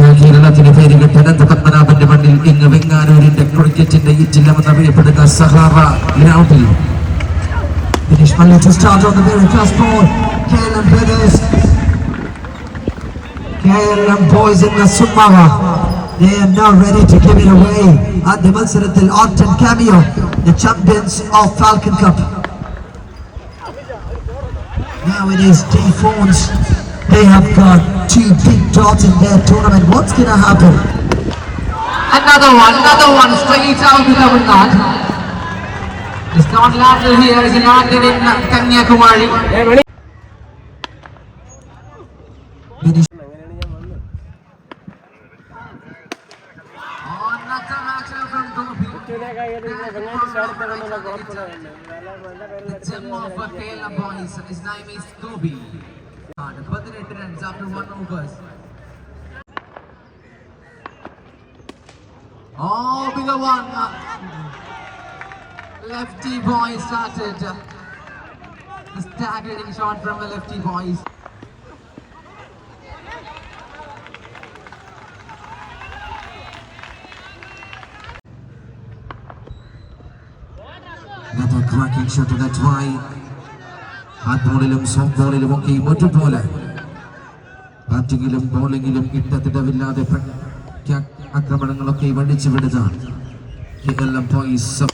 കേരളത്തിന് പേരുകെട്ട അനന്ത പത്മനാഭന്റെ മണ്ണിൽ ഇന്ന് വെങ്ങാനൂരിന്റെ ക്രിക്കറ്റിന്റെ ഈ ജില്ലമെന്നറിയപ്പെടുന്ന സഹാറ ഗ്രൗണ്ടിൽ Finish Mali to start on the very first ball. KLM brothers. KLM boys in the Sumara. They are now ready to give it away at the Mansaratil Art and Cameo, the champions of Falcon Cup. Now it is D-Phones. They have got two big dot in their tournament. What's going to happen? Another one, another one, straight out to Tamilnad. It's not landed here, it's landed in Kanyakumari. The gem of a Kerala boys, his name is Toby. 18 return after one overs. Oh, bigger one. Lefty boy started. The staggering shot from a lefty boys. Another cracking shot that's why hard ബോളിലും soft ബോളിലും ഒക്കെ ഒറ്റപോലെ ബാറ്റിങ്ങിലും ബോളിങ്ങിലും ഇട്ടത്തിടവില്ലാതെ പ്രഖ്യാ- ആക്രമണങ്ങളൊക്കെ വടിച്ചു വിടുന്നതാണ് Kerala boys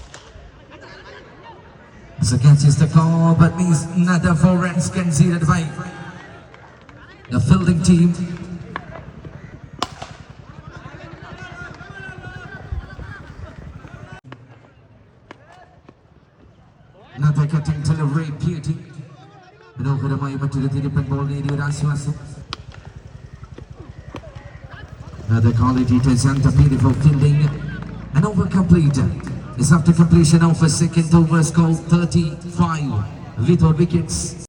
So catches the call, but means another four runs conceded by the fielding team. Another cutting delivery, beauty. മനോഹരമായി മറ്റൊരു തിരുപ്പൻ ball നേടിയ ഒരു ആശ്വാസം Another quality to Santa beautiful fielding. An over complete. Is after completion of a second over score 35 without wickets.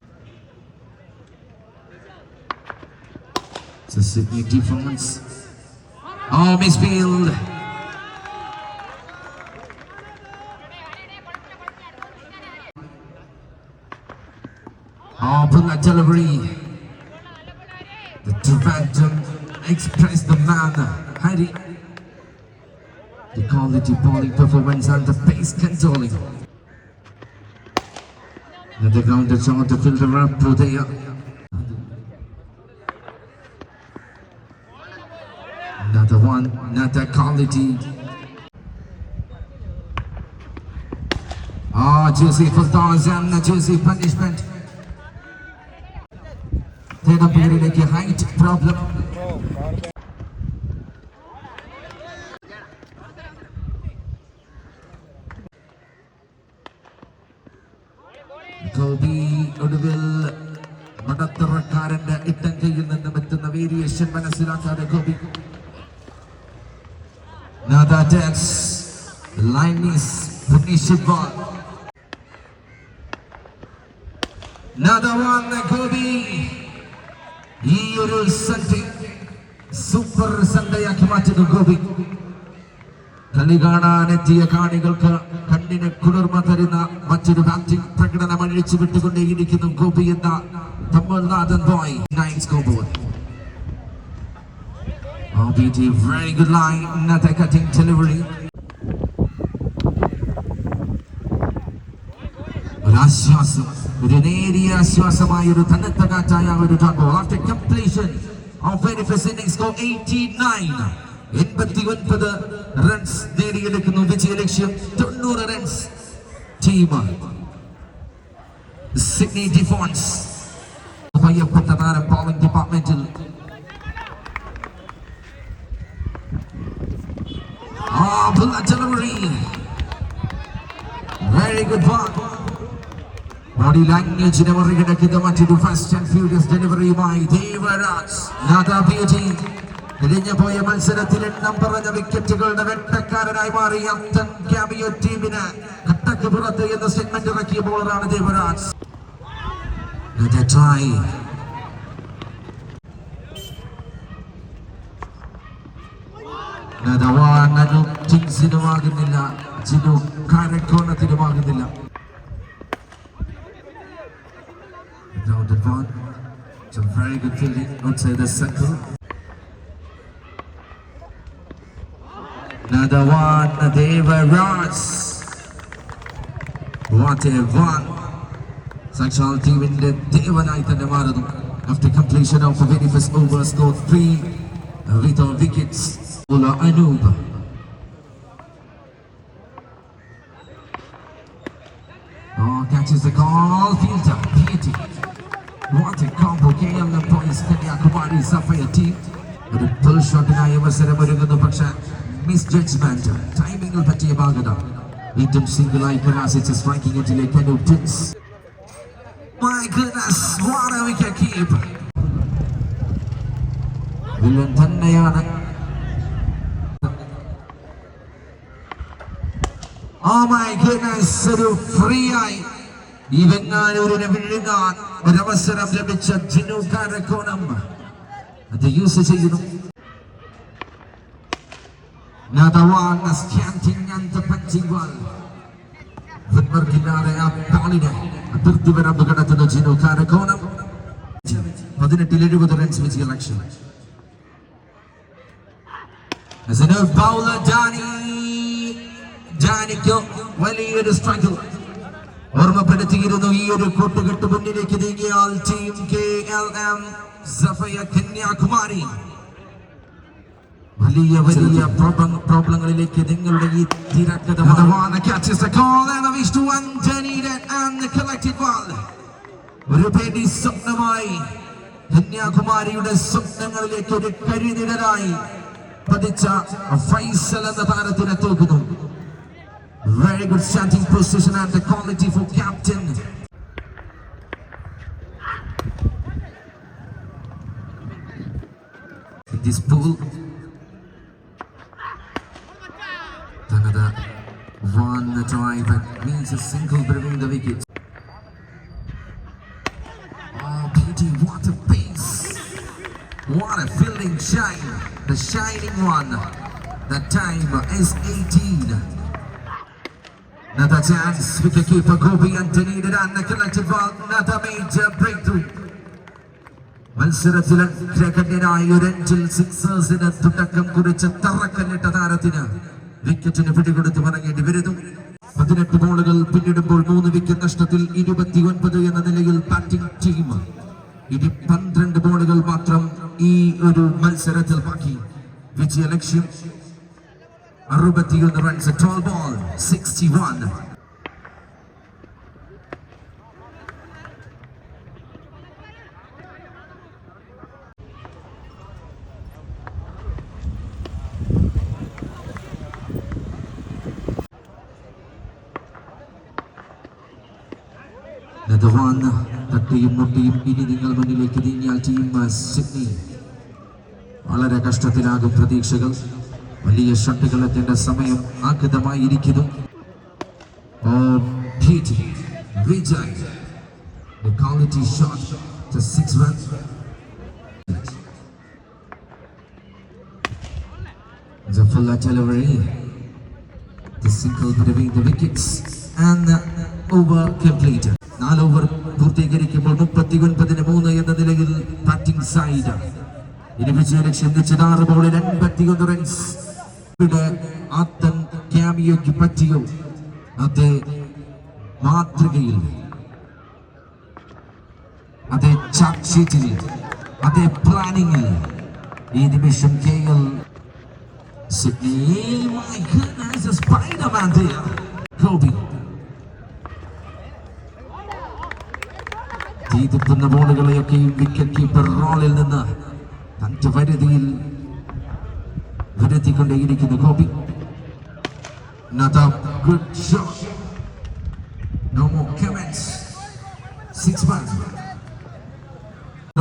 So Sydney defense. Oh, misfield. Oh, bullet delivery. The Trivandrum Express, the man, Harry. The quality bowling performance and the pace controlling. And the shot to fielder up to there. Another one, another quality. Ah, juicy for Tarzan, juicy punishment. പേരിലേക്ക് height problem Gopi ഒടുവിൽ മടത്തറക്കാരന്റെ ഇത്തം കയ്യിൽ നിന്നും എത്തുന്ന variation മനസ്സിലാക്കാതെ Gopi. Line is finished ball. Another one, Gopi. ഈ ഒരു സൺഡേ സൂപ്പർ സൺഡേയാക്കി മാറ്റുന്നു ഗോപി. കളി കാണാനെത്തിയ കാണികൾക്ക് കണ്ണിന് കുളിർമ തരുന്ന മറ്റൊരു ബാറ്റിംഗ് പ്രകടനം അഴിച്ചു വിട്ടുകൊണ്ടേയിരിക്കുന്നു ഗോപി എന്ന Tamilnathan boy nine score board good very good line, another ഒരാശ്വാസം ഒരു നേരിയ ആശ്വാസമായ ഒരു തണുത്ത കാറ്റായ ഒരു ടാഗോൾ after completion of very first innings score 89 എൺപത്തി ഒൻപത് റൺസ് നേടിയെടുക്കുന്നു വിജയ ലക്ഷ്യം. തൊണ്ണൂറ് റൺസ് ടീം സിഡ്നി ഡിഫോൺസ് ഭയപ്പെട്ട താരം ബോളിംഗ് ഡിപ്പാർട്ട്മെന്റിൽ Ah, bullet delivery. Very good one. Body ലാംഗ്വേജിനെ മറികടക്കുന്ന മറ്റൊരു ഫസ്റ്റ് ആൻഡ് ഫ്യൂരിയസ് ഡെലിവറിയുമായി ദേവരാജ് ലതാ പി കഴിഞ്ഞ പോയ മത്സരത്തിൽ എണ്ണം പറഞ്ഞ വിക്കറ്റുകളുടെ വെട്ടക്കാരനായി മാറി അത്തൻ ക്യാമിയോ ടീമിന് കട്ടക്ക് പുറത്ത് എന്ന സ്റ്റേറ്റ്മെന്റ് ഇറക്കിയ ബോളറാണ് ദേവരാജ്. ജിൻസിനുമാകുന്നില്ല ജിനു കാരക്കോണത്തിനുമാകുന്നില്ല. The baht. It's a very good feeling outside the circle. Another one, Deva Raj. What a one. Sakshal team in the Devanaita Namaradum. After completion of the very first over, scored three Little wickets. Ola Ula Oh, catches the goal, fielder, Piety. What a combo. KL points Kanyakumari Safaya team. ഒരു pull ഷോട്ടിനായി അവസരം ഒരുങ്ങുന്നു പക്ഷെ miss judgement ടൈമിംഗിൽ പറ്റിയ ഭാഗത വീണ്ടും സിംഗിളായി കലാശിച്ച് സ്ട്രൈക്കിംഗ് എറ്റിലേക്ക് അനൂപ്റ്റിൻസ് My goodness, what a wicket keep. Villain തന്നെയാണ് ഓ മൈ ഗുഡ്നസ് ഒരു ഫ്രീ ആയി ഇവങ്ങാനൂരിനെ വെങ്ങാനൂരിനെ വിഴുങ്ങാൻ ഒരവസരം ലഭിച്ച ജിനു കാരക്കോണം അത് യൂസ് ചെയ്യുന്നു. ജിനു. വലിയൊരു സ്ട്രഗിൾ ഓർമ്മപ്പെടുത്തിയിരുന്നു ഈ ഒരു കൂട്ടുകെട്ട് മുന്നിലേക്ക് നീങ്ങിയാൽ ടീം കെ എൽ എം സഫയ കന്യാകുമാരി. വലിയ വലിയ പ്രോബ്ലം- പ്രോബ്ലങ്ങളിലേക്ക് നിങ്ങളുടെ ഈ ഒരു പേടി സ്വപ്നമായി കന്യാകുമാരിയുടെ സ്വപ്നങ്ങളിലേക്ക് ഒരു കരിനിഴലായി പതിച്ച ഫൈസൽ എന്ന താരത്തിനെ തോക്കുന്നു good starting position and the quality for captain. In this pool, another one try but means a single between the wickets. Oh, beauty, what a pace! What a fielding shine! The shining one. The time is 18. Another chance, wicketkeeper Gopi Anthony and the collective ball, another major breakthrough. മത്സരത്തിൽ അഗ്രഗണ്യനായ ഒരു അഞ്ചിൽ സിക്സേഴ്സിന് തുടക്കം കുറിച്ച് തറക്കല്ലിട്ട താരത്തിന് വിക്കറ്റിന് പിടികൊടുത്ത് മടങ്ങേണ്ടി വരുന്നു. പതിനെട്ട് ബോളുകൾ പിന്നിടുമ്പോൾ മൂന്ന് വിക്കറ്റ് നഷ്ടത്തിൽ ഇരുപത്തിയൊൻപത് എന്ന നിലയിൽ ബാറ്റിംഗ് ടീം ഇനി പന്ത്രണ്ട് ബോളുകൾ മാത്രം ഈ ഒരു മത്സരത്തിൽ ബാക്കി. വിജയ ലക്ഷ്യം അറുപത്തിയൊന്ന് runs twelve ball sixty one നെതവാൻ തട്ടിയും മുട്ടിയും ഇനി നിങ്ങൾ മുന്നിലേക്ക് നീങ്ങിയാൽ ടീം സിഡ്നി വളരെ കഷ്ടത്തിലാകും പ്രതീക്ഷകൾ വലിയ ഷട്ടുകളത്തിന്റെ സമയം ആഗതമായിരിക്കുന്നു the quality shot to six runs. Completed. നാല് ഓവർ എന്ന നിലയിൽ റൺസ് ആത്തൻ ക്യാമിയോയ്ക്ക് പറ്റിയോ? അത് മാതൃകയിൽ അതേ ചാർട്ട് ഷീറ്റിൽ അതേ പ്ലാനിങ്ങിൽ ഈ നിമിഷം K L Sydney my goodness a Spider-Man there Kobe തീതുപ്പുന്ന ബോളുകളെയൊക്കെയും വിക്കറ്റ് കീപ്പർ റോളിൽ നിന്ന് തന്റെ വരുതിയിൽ വരുത്തിക്കൊണ്ടേയിരിക്കുന്നു കോപ്പി good shot. No comments comments. Six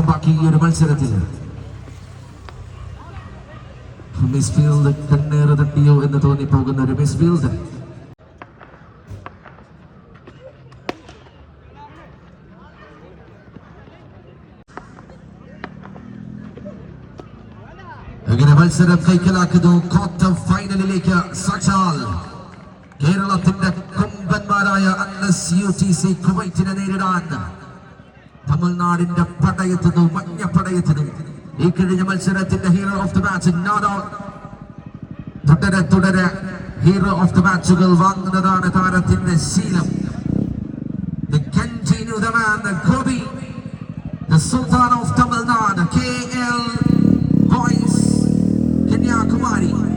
ബാക്കി ഈ ഒരു മത്സരത്തിൽ മിസ്ഫീൽഡ് കണ്ണേറ് തട്ടിയോ എന്ന് തോന്നിപ്പോകുന്ന ഒരു മിസ്ഫീൽഡ് അങ്ങനെ മത്സരം കൈക്കലാക്കുന്നു? ക്വാർട്ടർ ഫൈനലിലേക്ക് സാക്ഷാൽ കേരളത്തിന്റെ കൊമ്പന്മാരായ കുവൈറ്റിനെ നേരിടാൻ. തമിഴ്നാടിന്റെ പടയെത്തുന്നു മഞ്ഞപ്പടയെത്തുന്നു. ഈ കഴിഞ്ഞ മത്സരത്തിന്റെ ഹീറോ ഓഫ് ദി മാച്ച് തുടരെ തുടരെ ഹീറോ ഓഫ് ദി മാച്ചുകൾ വാങ്ങുന്നതാണ് താരത്തിന്റെ ശീലം. The continue the man, the Gobi, the Sultan of Tamil Nadu, KL nobody.